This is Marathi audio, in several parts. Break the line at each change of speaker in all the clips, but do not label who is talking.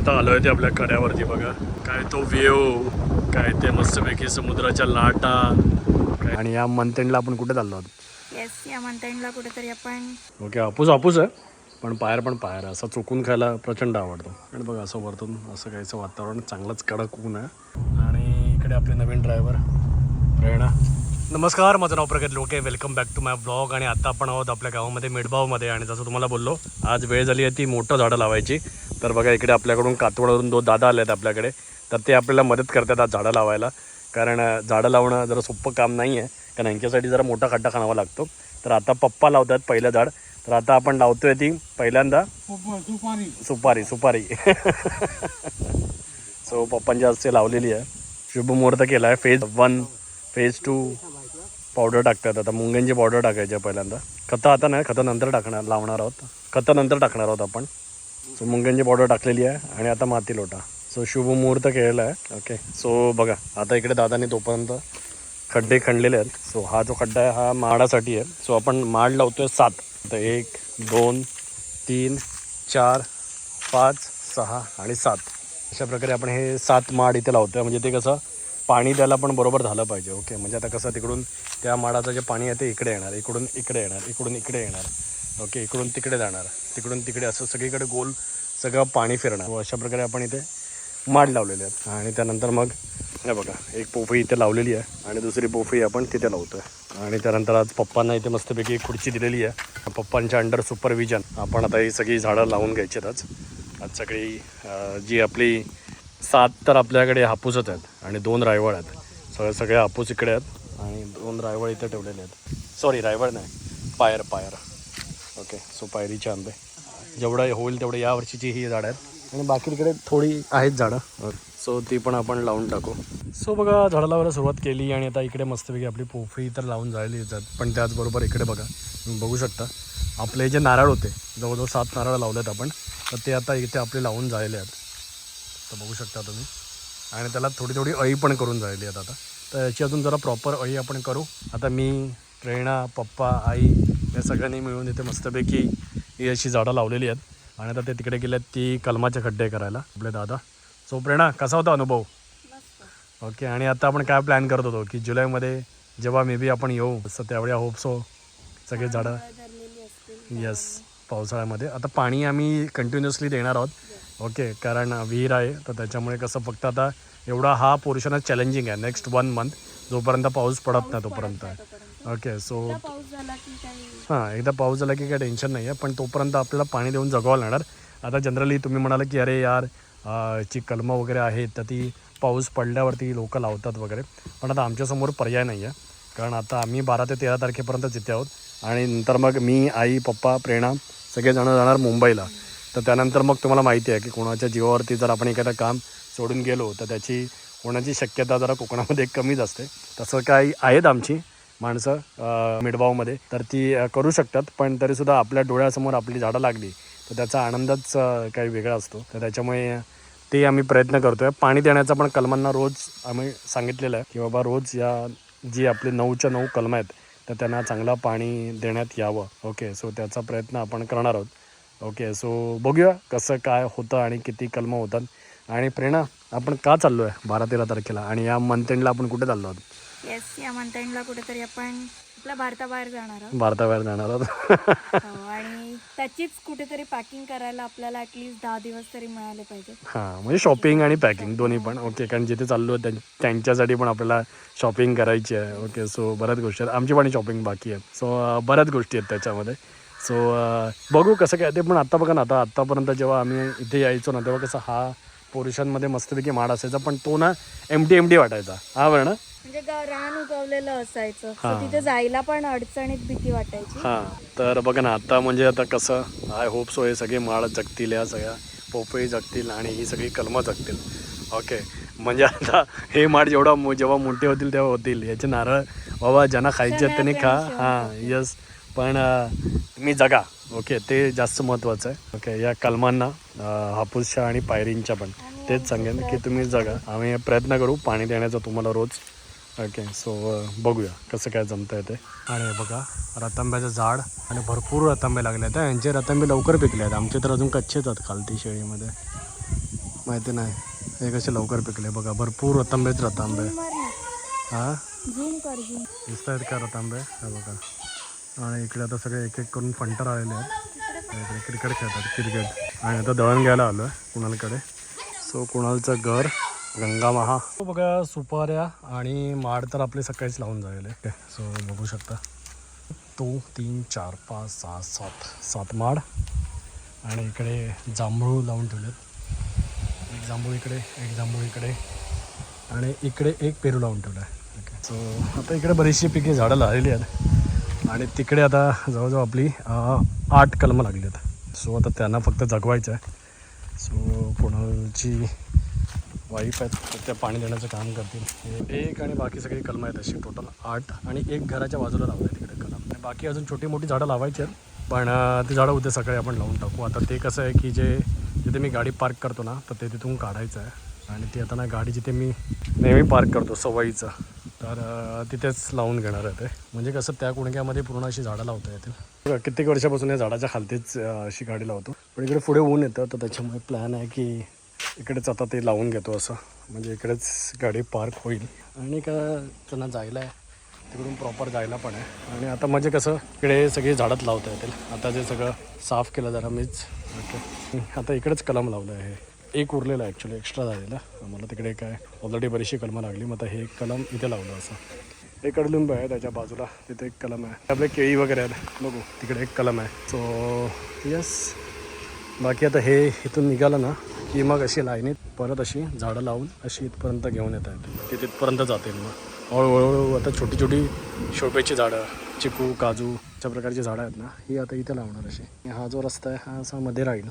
आता आलोय ते आपल्या कड्यावरती बघा. काय तो व्ह्यू काय ते मस्तपैकी समुद्राच्या लाटा. आणि या मंथेंडला आपण कुठे चाललो आहोत?
येस या मंथेंडला कुठेतरी आपण
ओके हापूस हापूस आहे. पण पायर पण पायर आहे. असं चुकून खायला प्रचंड आवडतं. आणि बघा असं वरतून असं काहीचं वातावरण चांगलंच कडक ऊन आहे. आणि इकडे आपले नवीन ड्रायव्हर प्रेरणा. नमस्कार माझं नाव Pragat Loke. Welcome back to my blog आणि आता आपण आहोत आपल्या गावामध्ये मिडबावमध्ये आणि जसं तुम्हाला बोललो आज वेळ झाली आहे ती मोठं झाडं लावायची. तर बघा इकडे आपल्याकडून कातवडवरून दो दादा आले आहेत आपल्याकडे. तर ते आपल्याला मदत करतात आज झाडं लावायला. कारण झाडं लावणं जरा सोपं काम नाही आहे कारण यांच्यासाठी जरा मोठा खड्डा खाणावा लागतो. तर आता पप्पा लावतात पहिलं झाड. तर आता आपण लावतोय ती पहिल्यांदा सुपारी सुपारी. सो पप्पांच्या असते लावलेली आहे. शुभमुहूर्त केला आहे phase one phase two powder टाकतात. आता मुंग्यांची पावडर टाकायची आहे पहिल्यांदा. खतं आता नाही खतं नंतर टाकणार लावणार आहोत. खतं नंतर टाकणार आहोत आपण. सो मुंग्यांची पावडर टाकलेली आहे आणि आता माती लोटा. सो शुभ मुहूर्त केलेला आहे. ओके सो बघा आता इकडे दादाने तोपर्यंत खड्डे खणलेले आहेत. सो हा जो खड्डा आहे हा माडासाठी आहे. सो आपण माड लावतोय सात. तर एक दोन तीन चार पाच सहा आणि सात. अशा प्रकारे आपण हे सात माड इथे लावतोय. म्हणजे ते कसं पाणी त्याला पण बरोबर झालं पाहिजे. ओके म्हणजे आता कसं तिकडून त्या माडाचं जे पाणी आहे ते इकडे येणार. इकडून इकडे येणार. इकडून इकडे येणार. ओके इकडून तिकडे जाणार. तिकडून तिकडे असं सगळीकडे गोल सगळं पाणी फिरणार. व अशा प्रकारे आपण इथे माड लावलेले आहेत. आणि त्यानंतर मग हे बघा एक पोफई इथे लावलेली आहे. आणि दुसरी पोफळी आपण तिथे लावतो आहे आणि त्यानंतर आज पप्पांना इथे मस्तपैकी एक खुर्ची दिलेली आहे. पप्पांच्या अंडर सुपरविजन आपण आता ही सगळी झाडं लावून घ्यायची आहेत आज. आज सगळी जी आपली सात तर आपल्याकडे हापूसच आहेत. आणि दोन रायवळ आहेत. सगळे सगळे हापूस इकडे आहेत. आणि दोन रायवळ इथे ठेवलेले आहेत. सॉरी रायवळ नाही. पायर पायर. ओके सो पायरी छान आहे जेवढं होईल तेवढं या वर्षीची ही झाडं आहेत. आणि बाकी इकडे थोडी आहेत झाडं. सो ती पण आपण लावून टाकू. सो बघा झाडं लावायला सुरुवात केली आणि आता इकडे मस्तपैकी आपली पोफळी तर लावून झालेली आहेत. पण त्याचबरोबर इकडे बघा तुम्ही बघू शकता आपले जे नारळ होते जवळजवळ सात नारळ लावलेत आपण तर ते आता इथे आपले लावून झालेले आहेत. तर बघू शकता तुम्ही. आणि त्याला थोडी थोडी अळी पण करून झालेली आहेत आता. तर याची अजून जरा प्रॉपर अळी आपण करू. आता मी प्रेरणा पप्पा आई या सगळ्यांनी मिळून इथे मस्तपैकी ही अशी झाडं लावलेली आहेत. आणि आता ते तिकडे गेले आहेत ती कलमाचे खड्डे करायला. आपले दादा. सो प्रेरणा कसा होता अनुभव? ओके आणि आता आपण काय प्लॅन करत होतो? की जुलैमध्ये जेव्हा मे बी आपण येऊ तर त्यावेळी होप सो सगळे झाडं येस पावसाळ्यामध्ये. आता पाणी आम्ही कंटिन्युअसली देणार आहोत. ओके कारण विहीर आहे तर त्याच्यामुळे कसं फक्त आता एवढा हा पोर्शनच चॅलेंजिंग आहे. नेक्स्ट वन मंथ जोपर्यंत पाऊस पडत नाही तोपर्यंत. ओके सो
एकदा पाऊस झाला की काही
हां एकदा पाऊस झाला की काही टेन्शन नाही आहे पण तोपर्यंत आपल्याला पाणी देऊन जगावं लागणार. आता जनरली तुम्ही म्हणाला की अरे यार अं, ची कलमं वगैरे आहेत तर ती पाऊस पडल्यावरती लोक लावतात वगैरे. पण आता आमच्यासमोर पर्याय नाही आहे कारण आता आम्ही बारा ते तेरा तारखेपर्यंत जिथे आहोत. आणि नंतर मग मी आई पप्पा प्रेरणा सगळेजणं जाणार मुंबईला. तर त्यानंतर मग तुम्हाला माहिती आहे की कोणाच्या जीवावरती जर आपण एखादं काम सोडून गेलो तर त्याची होण्याची शक्यता जरा कोकणामध्ये कमीच असते. तसं काही आहेत आमची. माणसं मिडबावमध्ये तर ती करू शकतात पण तरीसुद्धा आपल्या डोळ्यासमोर आपली झाडं लागली तर त्याचा आनंदच काही वेगळा असतो. तर त्याच्यामुळे ते आम्ही प्रयत्न करतो आहे पाणी देण्याचा पण कलमांना रोज आम्ही सांगितलेलं आहे की बाबा रोज या जी आपली नऊच्या नऊ कलमं आहेत तर त्यांना चांगलं पाणी देण्यात यावं. ओके सो त्याचा प्रयत्न आपण करणार आहोत. ओके सो बघूया कसं काय होतं आणि किती कलमं होतात. आणि प्रेरणा आपण का चाललो आहे बारा तेरा तारखेला? आणि या मंथ एंडला आपण कुठे चाललो आहोत?
येस या मंथेंडला कुठेतरी आपण आपल्या भारताबाहेर जाणार आहोत.
भारताबाहेर जाणार आहोत.
हो, आणि त्याचीच कुठेतरी पॅकिंग करायला आपल्याला ॲटलिस्ट दहा दिवस तरी मिळाले पाहिजे
हां म्हणजे शॉपिंग आणि पॅकिंग दोन्ही पण. ओके कारण जिथे चाललो त्यां- त्यांच्यासाठी पण आपल्याला शॉपिंग करायची आहे. ओके सो बऱ्याच गोष्टी आहेत. आमची पण शॉपिंग बाकी आहे. सो बऱ्याच गोष्टी आहेत त्याच्यामध्ये. सो बघू कसं काय ते पण आत्ता बघा ना आता आत्तापर्यंत जेव्हा आम्ही इथे यायचो ना तेव्हा कसं हा पोर्शनमध्ये मस्तपैकी माड असायचा पण तो ना एम टी एम टी वाटायचा. हा बरं ना
म्हणजे गा- रान उगवलेलं असायचं. So
हा.
तिथे जायला पण अडचणीत भीती वाटायची.
हां. तर बघा ना आता म्हणजे आता कसं आय होप सो हे सगळे माळ जगतील या सगळ्या पोपई जगतील आणि ही सगळी कलमं जगतील. ओके म्हणजे आता हे माड जेवढा मो- जेव्हा मोठे होतील तेव्हा होतील. याचे नारळ बाबा ज्यांना खायचे आहेत त्यांनी खा. हां यस पण अं, तुम्ही जगा. ओके ते जास्त महत्त्वाचं आहे. ओके या कलमांना हापूसच्या आणि पायरींच्या पण. तेच सांगेन की तुम्ही जगा. आम्ही प्रयत्न करू पाणी देण्याचा तुम्हाला रोज. ओके सो बघूया कसं काय जमतं आहे ते. आणि बघा रतांब्याचं झाड आणि भरपूर रतांबे लागले आहेत यांचे रतांबे लवकर पिकले आहेत. आमचे तर अजून कच्चेच आहेत खालती शेळीमध्ये. माहिती नाही. हे कसे लवकर पिकले? बघा भरपूर रतांबेच रतांबे. हां? दिसत आहेत का रतांबे? हे बघा. आणि इकडे आता सगळे एक एक करून फंटर आलेले आहेत. क्रिकेट खेळतात क्रिकेट आणि आता दळण घ्यायला आलो आहे कुणालकडे. सो कुणालचं घर गंगामहा. हो बघा सुपाऱ्या आणि माड तर आपले सकाळीच लावून झालेले. सो बघू शकता. दोन तीन चार पाच सहा सात सात माड. आणि इकडे जांभूळ लावून ठेवलेत. एक जांभूळ इकडे एक जांभूळ इकडे. आणि इकडे एक पेरू लावून ठेवला आहे ओके सो आता इकडे बरीचशी पिके झाडं लावलेली आहेत. आणि तिकडे आता जवळजवळ आपली आठ कलमं लागली आहेत सो आता त्यांना फक्त जगवायचं आहे. सो कोणाची वाईफ आहेत तर त्या पाणी देण्याचं काम करतील. हे एक आणि बाकी सगळी कलमं आहेत अशी टोटल आठ आणि एक घराच्या बाजूला लावलं आहे तिकडे कलम. आणि बाकी अजून छोटी मोठी झाडं लावायची आहेत पण ती झाडं उद्या सकाळी आपण लावून टाकू. आता ते कसं आहे की जे जिथे मी गाडी पार्क करतो ना तर ते तिथून काढायचं आहे. आणि ती आता ना गाडी जिथे मी नेहमी पार्क करतो सवयीचं. तर तिथेच लावून घेणार आहे ते. म्हणजे कसं त्या कुणक्यामध्ये पूर्ण अशी झाडं लावता येतील. कित्येक वर्षापासून या झाडाच्या खालतीच अशी गाडी लावतो. पण इकडे पुढे ऊन येतं तर त्याच्यामुळे प्लॅन आहे की इकडेच आता ते लावून घेतो असं. म्हणजे इकडेच गाडी पार्क होईल. आणि का त्यांना जायला आहे. तिकडून प्रॉपर जायला पण आहे. आणि आता म्हणजे कसं इकडे सगळी झाडात लावता येतील. आता जे सगळं साफ केलं जरा मीच. ओके आता इकडेच कलम लावलं आहे. एक उरलेला ॲक्च्युली एक्स्ट्रा झालेला. मला तिकडे काय ऑलरेडी बरीचशी कलमं लागली. मग आता हे एक कलम इथे लावलं असं. एक कडलिंब आहे त्याच्या बाजूला. तिथे एक कलम आहे. आपले केळी वगैरे आहेत. बघू तिकडे एक कलम आहे. सो यस बाकी आता हे इथून निघालं ना की मग अशी लाईनीत परत अशी झाडं लावून अशी इथपर्यंत घेऊन येत आहेत ते तिथपर्यंत जातील मग. हळूहळू आता छोटी छोटी शोपेची झाडं चिकू काजू अशा प्रकारची झाडं आहेत ना ही आता इथे लावणार अशी. हा जो रस्ता आहे हा असा मध्ये राहील.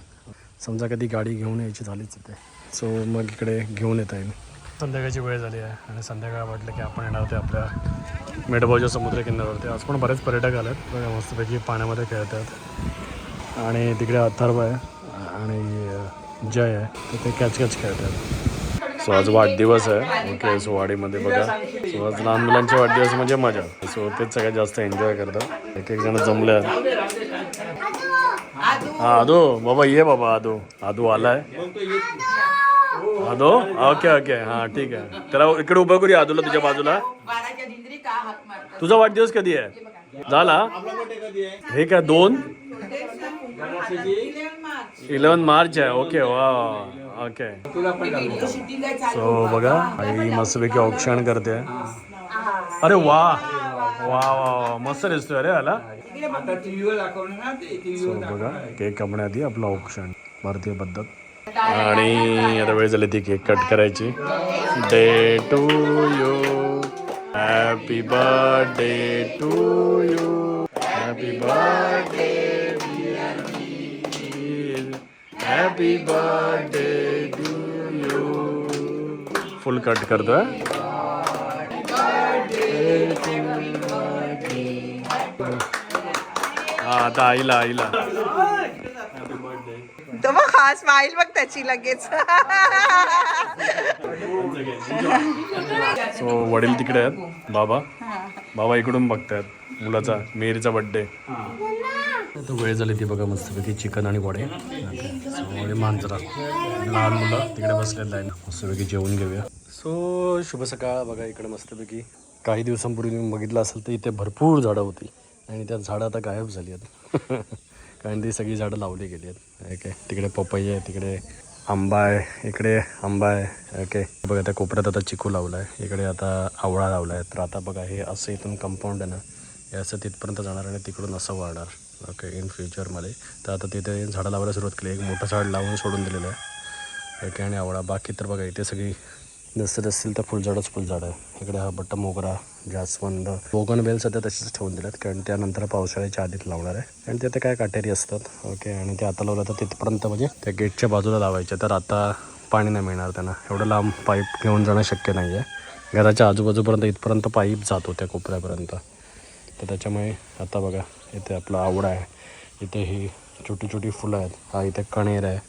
समजा कधी गाडी घेऊन यायची झालीच इथे सो मग इकडे घेऊन येता येईल. संध्याकाळची वेळ झाली आहे आणि संध्याकाळ वाटलं की आपण येणार होते आपल्या मेडबावच्या समुद्र किनाऱ्यावरती आज पण बरेच पर्यटक आले आहेत मस्तपैकी पाण्यामध्ये खेळतात. आणि तिकडे अथर्व आहे आणि जय आहे. तर ते कॅच कॅच खेळतात. सो आज वाढदिवस आहे. ओके सो वाडीमध्ये बघा. सो आज लहान मुलांचे वाढदिवस म्हणजे मजा. सो तेच सगळ्यात जास्त एन्जॉय करतात. एक एक जण जमले आहेत. हा आदो बाबा ये बाबा आदो. आदो आलाय आदो? Okay okay. हा ठीक आहे त्याला इकडे उभं करूया आदूला तुझ्या बाजूला. तुझा वाढदिवस कधी आहे झाला? हे काय दोन? इलेवन मार्च आहे ओके वा ओके. सो बघा आई मस्तपैकी औक्षण करते. अरे वा. वा वा वा मस्त दिसतोय अरे आला बघा केक कापण्याआधी आपलं औक्षण भारतीय पद्धत. आणि आता वेळ झाली ती केक कट करायची. Day to you happy birthday to you happy birthday happy birthday to you full cut करतोय. आता आईला आईला
तर मग हा स्माईल बघ त्याची लगेच.
सो वडील तिकडे आहेत बाबा. बाबा इकडून बघतायत मुलाचा मेरीचा बड्डे आता वेळ झाली ती बघा मस्तपैकी चिकन आणि वडे. वडे मांजरा. लहान मुलं तिकडे बसलेलं आहे मस्तपैकी जेवून घेऊया. सो शुभ सकाळ. बघा इकडे मस्तपैकी काही दिवसांपूर्वी तुम्ही बघितलं असेल तर इथे भरपूर झाडं होती. आणि त्या झाडं आता गायब झाली आहेत. कारण ती सगळी झाडं लावली गेली आहेत. ओके तिकडे पपई आहे तिकडे आंबा आहे इकडे आंबा आहे ओके बघा त्या कोपऱ्यात आता चिकू लावला आहे इकडे आता आवळा लावला आहे तर आता बघा हे असं इथून कंपाऊंड आहे ना हे असं तिथपर्यंत जाणार आणि तिकडून असं वाढणार. ओके इन फ्युचरमध्ये तर आता तिथे झाडं लावायला सुरुवात केली. एक मोठं झाड लावून सोडून दिलेलं आहे. ओके आणि आवळा. बाकी तर बघा इथे सगळी जसं असतील तर फुलझाडच फुलझाड आहे. इकडे हा बट्टा मोगरा जास्वंद बोगन बेल सध्या तशीच ठेवून दिल्यात कारण त्यानंतर पावसाळ्याच्या आधीत लावणार आहे. आणि ते ते काय काटेरी असतात. ओके आणि ते आता लावलं तर तिथपर्यंत म्हणजे त्या गेटच्या बाजूला लावायचे तर आता पाणी नाही मिळणार त्यांना. एवढं लांब पाईप घेऊन जाणं शक्य नाही आहे. घराच्या आजूबाजूपर्यंत इथपर्यंत पाईप जातो त्या कोपऱ्यापर्यंत. तर त्याच्यामुळे आता बघा इथे आपला आवडा आहे. इथे ही छोटी छोटी फुलं आहेत. हा इथे कणेर आहे.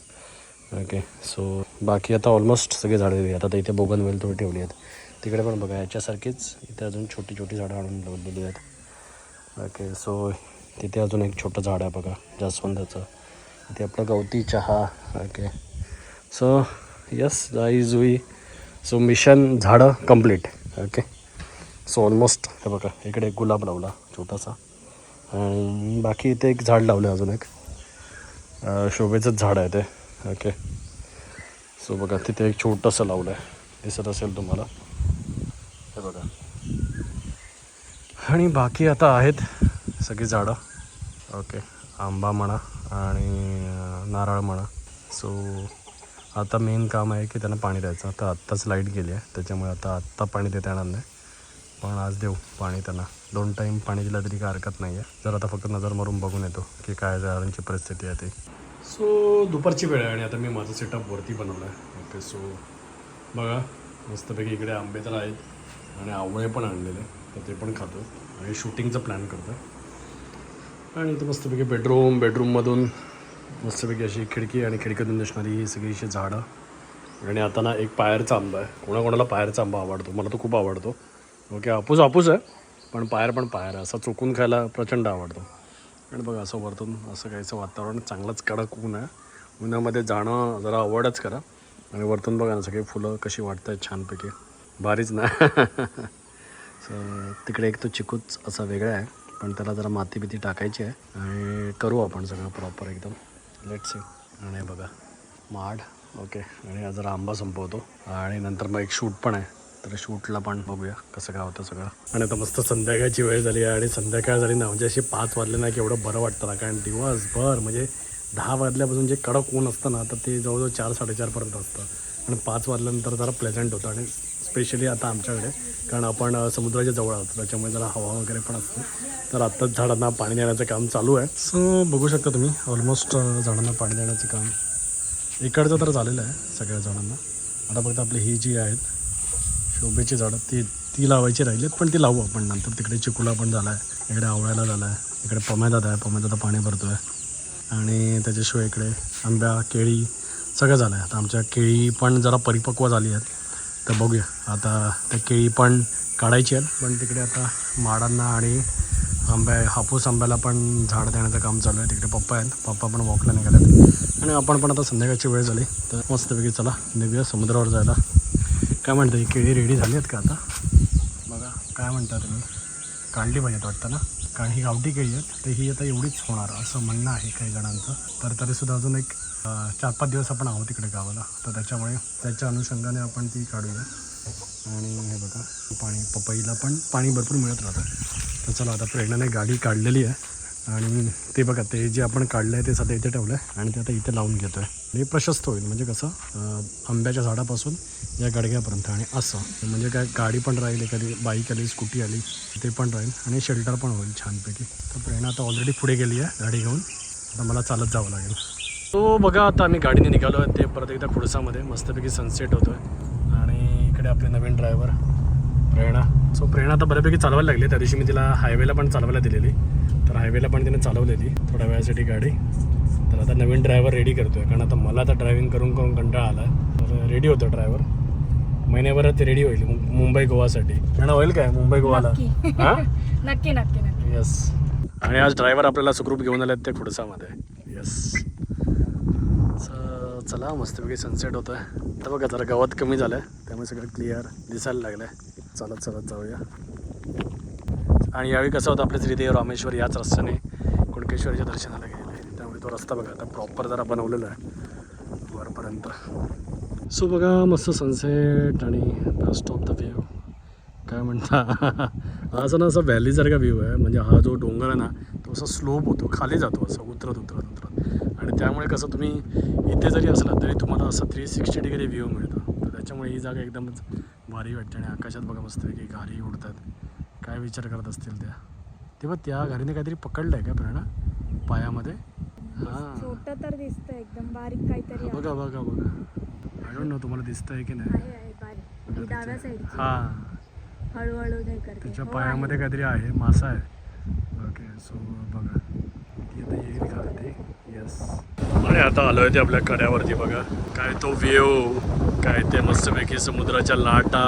ओके सो बाकी आता ऑलमोस्ट सगळे झाडं दिली आता इथे बोगन वेल थोडी ठेवली आहेत. तिकडे पण बघा याच्यासारखीच इथे अजून छोटी छोटी झाडं आणून लावलेली आहेत. ओके सो तिथे अजून एक छोटं झाड आहे बघा जास्वंदाचं. इथे आपलं गवती चहा. ओके सो यस जाई जुई सो मिशन झाडं कंप्लीट ओके सो ऑलमोस्ट हे बघा इकडे एक गुलाब लावला छोटासा. आणि बाकी इथे एक झाड लावलं आहे अजून एक. शोभेचंच झाड आहे ते. ओके सो बघा तिथे एक छोटंसं लावलं आहे दिसत असेल तुम्हाला. हे बघा. आणि बाकी आता आहेत सगळी झाडं. ओके आंबा म्हणा आणि नारळ म्हणा. सो आता मेन काम आहे की त्यांना पाणी द्यायचं. आता आत्ताच लाइट गेली आहे. त्याच्यामुळे आता आत्ता पाणी देता येणार नाही. पण आज देऊ पाणी त्यांना. दोन टाईम पाणी दिलं तरी काय हरकत नाही आहे जर आता फक्त नजर मारून बघून येतो की काय झाडांची परिस्थिती आहे ती. सो दुपारची वेळ आहे आणि आता मी माझं सेटअप वरती बनवलं आहे ओके सो बघा मस्तपैकी इकडे आंबे तर आहेत आणि आवळे पण आणलेले तर ते पण खातो. आणि शूटिंगचं प्लॅन करतो आणि इथं मस्तपैकी बेडरूम बेडरूममधून मस्तपैकी अशी खिडकी आणि खिडकीतून दिसणारी ही सगळी अशी झाडं. आणि आता ना एक पायरचा आंबा आहे. कोणाकोणाला पायरचा आंबा आवडतो? मला तो खूप आवडतो. ओके आपूस आपूस आहे पण पायर पण पायर आहे. असा चोकून खायला प्रचंड आवडतो. आणि बघा असं वरतून असं काहीचं वातावरण चांगलंच कडक ऊन आहे. उन्हामध्ये जाणं जरा अवॉइडच करा. आणि वरतून बघा ना सगळी फुलं कशी वाटत आहेत छानपैकी. भारीच ना? तिकडे एक तो चिकूच असा वेगळा आहे पण त्याला जरा माती बिती टाकायची आहे. आणि करू आपण सगळं प्रॉपर एकदम. लेट सी आणि बघा माड. ओके आणि जरा आंबा संपवतो. आणि नंतर मग एक शूट पण आहे. तर शूटला पण बघूया कसं काय होतं सगळं. आणि आता मस्त संध्याकाळची वेळ झाली आहे आणि संध्याकाळ झाली ना म्हणजे अशी पाच वाजले ना की एवढं बरं वाटतं ना कारण दिवसभर म्हणजे दहा वाजल्यापासून जे कडक ऊन असतं ना तर ते जवळजवळ चार साडेचारपर्यंत असतं. आणि पाच वाजल्यानंतर जरा प्लेझंट होतं आणि स्पेशली आता आमच्याकडे कारण आपण समुद्राच्या जवळ आहोत त्याच्यामुळे जरा हवा वगैरे पण असते. तर आत्ताच झाडांना पाणी देण्याचं काम चालू आहे. सो बघू शकता तुम्ही ऑलमोस्ट झाडांना पाणी देण्याचं काम इकडचं तर झालेलं आहे सगळ्या झाडांना. आता फक्त आपली ही जी आहेत शोभेची झाडं ती ती लावायची राहिली आहेत पण ती लावू आपण नंतर. तिकडे चिकुला पण झाला आहे इकडे आवळ्याला झाला आहे इकडे पमेदात आहे पमेदात पाणी भरतो आहे आणि त्याच्याशिवाय इकडे आंब्या केळी सगळं झालं आहे आता आमच्या केळी पण जरा परिपक्व झाली आहेत. तर बघूया. आता त्या केळी पण काढायची आहेत पण तिकडे आता माडांना आणि आंब्या हापूस आंब्याला पण झाड देण्याचं काम चालू आहे. तिकडे पप्पा आहेत. पप्पा पण वॉकला निघालेत. आणि आपण पण आता संध्याकाळची वेळ झाली तर मस्तपैकी चला निघूया समुद्रावर जायला. काय म्हणता केळी रेडी झाली आहेत का आता? बघा काय म्हणता तुम्ही? काढली पाहिजेत वाटतं ना? कारण ही गावठी केळी आहेत तर ही आता एवढीच होणार असं म्हणणं आहे काही जणांचं. तर तरीसुद्धा अजून एक चार पाच दिवस आपण आहोत तिकडे गावाला. तर त्याच्यामुळे त्याच्या अनुषंगाने आपण ती काढूया. आणि हे बघा पाणी पपईला पण पाणी भरपूर मिळत राहतं. तर चला आता प्रेरणाने गाडी काढलेली आहे. आणि ते बघा ते जे आपण काढलं आहे ते सध्या इथे ठेवलं आहे आणि ते आता इथे लावून घेतो आहे हे प्रशस्त होईल म्हणजे कसं आंब्याच्या झाडापासून या गडग्यापर्यंत आणि असं. म्हणजे काय गाडी पण राहील एखादी बाईक आली स्कूटी आली ते पण राहील आणि शेल्टर पण होईल छानपैकी. तर प्रेरणा आता ऑलरेडी पुढे गेली आहे गाडी घेऊन. आता मला चालत जावं लागेल. तो बघा आता आम्ही गाडीने निघालो आहे ते परत एकदा खुडसामध्ये मस्तपैकी सनसेट होतो आहे आणि इकडे आपले नवीन ड्रायव्हर प्रेरणा. सो प्रेरणा आता बऱ्यापैकी चालवायला लागली. त्या दिवशी मी तिला हायवेला पण चालवायला दिलेली. तर हायवेला पण तिने चालवलेली. थोड्या वेळासाठी गाडी. तर आता नवीन ड्रायव्हर रेडी करतोय. कारण आता मला आता ड्रायव्हिंग करून करून कंटाळा आला तर रेडी होतो ड्रायव्हर महिन्याभरात ते रेडी होईल. मुंबई गोवासाठी. प्रेरणा होईल काय? मुंबई गोवाला?
नक्की.
हां?
नक्की नक्की
येस आणि आज ड्रायव्हर आपल्याला सुखरूप घेऊन आले ते खुडसामध्ये. येस चला मस्तपैकी सनसेट होतं आहे आता बघा जरा गवत कमी झालं आहे त्यामुळे सगळं क्लिअर दिसायला लागलं आहे चालत चालत जाऊया. आणि यावेळी कसं होतं आपले श्रीदेव रामेश्वर याच रस्त्याने कुणकेश्वरच्या दर्शनाला गेले त्यामुळे तो रस्ता बघा आता प्रॉपर जरा बनवलेला आहे. वरपर्यंत. सो बघा मस्त सनसेट आणि बेस्ट ऑफ द व्ह्यू काय म्हणता? असं ना असं व्हॅलीसारखा व्ह्यू आहे. म्हणजे हा जो डोंगर आहे ना तो असा स्लोप होतो. खाली जातो असं उतरत उतरत उतरत. आणि त्यामुळे कसं तुम्ही इथे जरी असला तरी तुम्हाला असं थ्री सिक्स्टी डिग्री व्ह्यू मिळतो. त्याच्यामुळे ही जागा एकदमच भारी वाटते आणि आकाशात बघा मस्तपैकी घारी उडतात. काय विचार करत असतील त्या? तेव्हा त्या घारीने काहीतरी पकडलं आहे का प्रेरणा पायामध्ये? हां.
छोट तर दिसतं एकदम बारीक काहीतरी आहे.
बघा बघा बघा. आय डोंट नो तुम्हाला दिसतंय की नाही.
आहे आहे ही. हळूहळू
त्याच्या
हो,
पायामध्ये
आहे.
काहीतरी आहे मासा आहे. ओके सो बघा. येईल का ते येस आता आलोय ते आपल्या कड्यावरती बघा. काय तो व्ह्यू काय ते मस्तपैकी समुद्राच्या लाटा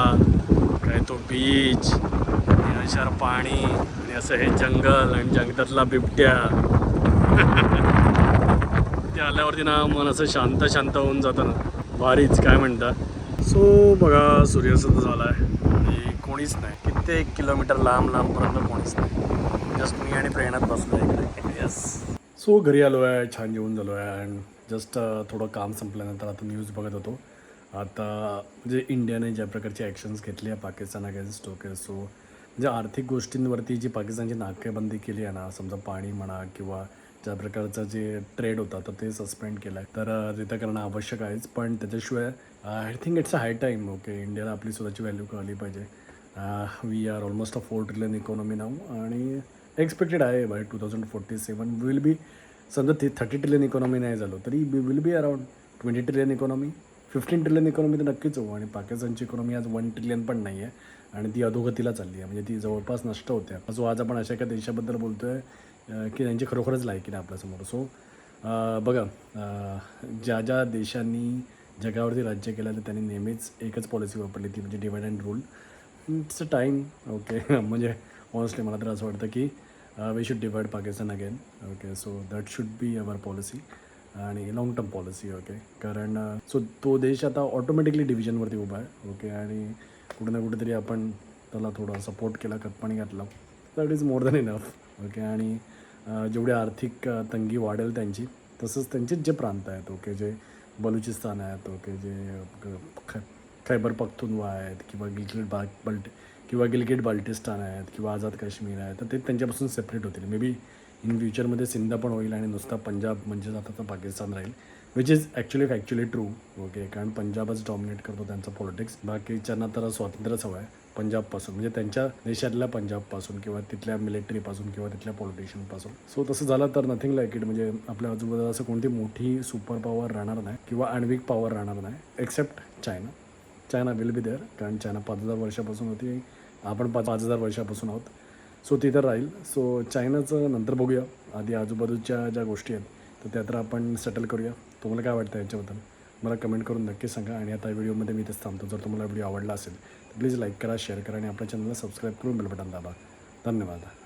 काय तो बीच अशार पाणी आणि असं हे जंगल आणि जंगलातला बिबट्या. ते आल्यावरती ना मन असं शांत शांत होऊन जातं ना. भारीच काय म्हणता? सो बघा सूर्यास्त झाला आहे आणि कोणीच नाही. कित्येक किलोमीटर लांब लांबपर्यंत कोणीच नाही. जस्ट मी आणि प्रेरणात बसलो इकडे. येस सो घरी आलो आहे छान जेवण झालो आहे अँड जस्ट थोडं काम संपल्यानंतर आता न्यूज बघत होतो. आता म्हणजे इंडियाने ज्या प्रकारचे ॲक्शन्स घेतली आहे पाकिस्तान अगेन्स्ट ओके सो म्हणजे आर्थिक गोष्टींवरती जी पाकिस्तानची नाकेबंदी केली आहे ना समजा पाणी म्हणा किंवा ज्या प्रकारचं जे ट्रेड होता तर ते सस्पेंड केलं आहे तर तिथं करणं आवश्यक आहेच पण त्याच्याशिवाय I think it's a high time okay इंडियाला आपली स्वतःची व्हॅल्यू कळली पाहिजे. We are almost a four trillion economy now आणि एक्सपेक्टेड आहे by two thousand forty seven will be समजा ती थर्टी ट्रिलियन इकॉनॉमी नाही झालो तरी will be around twenty trillion economy fifteen trillion economy तर नक्कीच होऊ. आणि पाकिस्तानची इकॉनॉमी आज वन ट्रिलियन पण नाही आहे आणि ती अधोगतीला चालली आहे. म्हणजे ती जवळपास नष्ट होते. सो आज आपण अशा एका देशाबद्दल बोलतो आहे की त्यांची खरोखरच लायकी नाही आपल्यासमोर सो बघा ज्या ज्या देशांनी जगावरती राज्य केलं तर त्यांनी नेहमीच एकच पॉलिसी वापरली ती म्हणजे divide and rule it's a time okay म्हणजे ऑनेस्टली मला तर असं वाटतं की we should divide Pakistan again. Okay so that should be our policy आणि लॉंग टर्म पॉलिसी ओके कारण सो तो देश आता ऑटोमॅटिकली डिव्हिजनवरती उभा आहे ओके आणि कुठे ना कुठेतरी आपण त्याला थोडा सपोर्ट केला कटपाणी घातला that is more than enough okay आणि जेवढी आर्थिक तंगी वाढेल त्यांची तसंच त्यांचेच जे प्रांत आहेत ओके जे बलुचिस्तान आहेत ओके जे खैबर पख्तुनवा आहेत किंवा गिलगिट बाग बल्ट किंवा गिलगिट बाल्टिस्तान आहेत किंवा आझाद काश्मीर आहे तर ते त्यांच्यापासून सेपरेट होतील. मे बी इन फ्युचरमध्ये सिंध पण होईल आणि नुसता पंजाब म्हणजे आता तर पाकिस्तान राहील which is actually actually true okay कारण पंजाबच डॉमिनेट करतो त्यांचं पॉलिटिक्स बाकीच्यांना तर स्वातंत्र्यच हवं आहे पंजाबपासून. म्हणजे त्यांच्या देशातल्या पंजाबपासून किंवा तिथल्या मिलिटरीपासून किंवा तिथल्या पॉलिटिशियनपासून सो तसं झालं तर नथिंग लाईक इट म्हणजे आपल्या आजूबाजूला असं कोणती मोठी सुपर पॉवर राहणार नाही किंवा आण्विक पॉवर राहणार नाही except China China will be there कारण चायना पाच हजार वर्षापासून होती. आपण पाच पाच हजार वर्षापासून आहोत. सो ती तर राहील. सो चायनाचं नंतर बघूया. आधी आजूबाजूच्या ज्या गोष्टी आहेत तर त्या तर आपण सेटल करूया. तुम्हाला काय वाटतं याच्याबद्दल? मला कमेंट करून नक्की सांगा. आणि आता व्हिडिओमध्ये मी इथेच थांबतो. जर तुम्हाला व्हिडिओ आवडला असेल तर प्लीज लाईक करा शेअर करा आणि आपल्या चॅनलला सबस्क्राईब करून बेल बटन दाबा. धन्यवाद.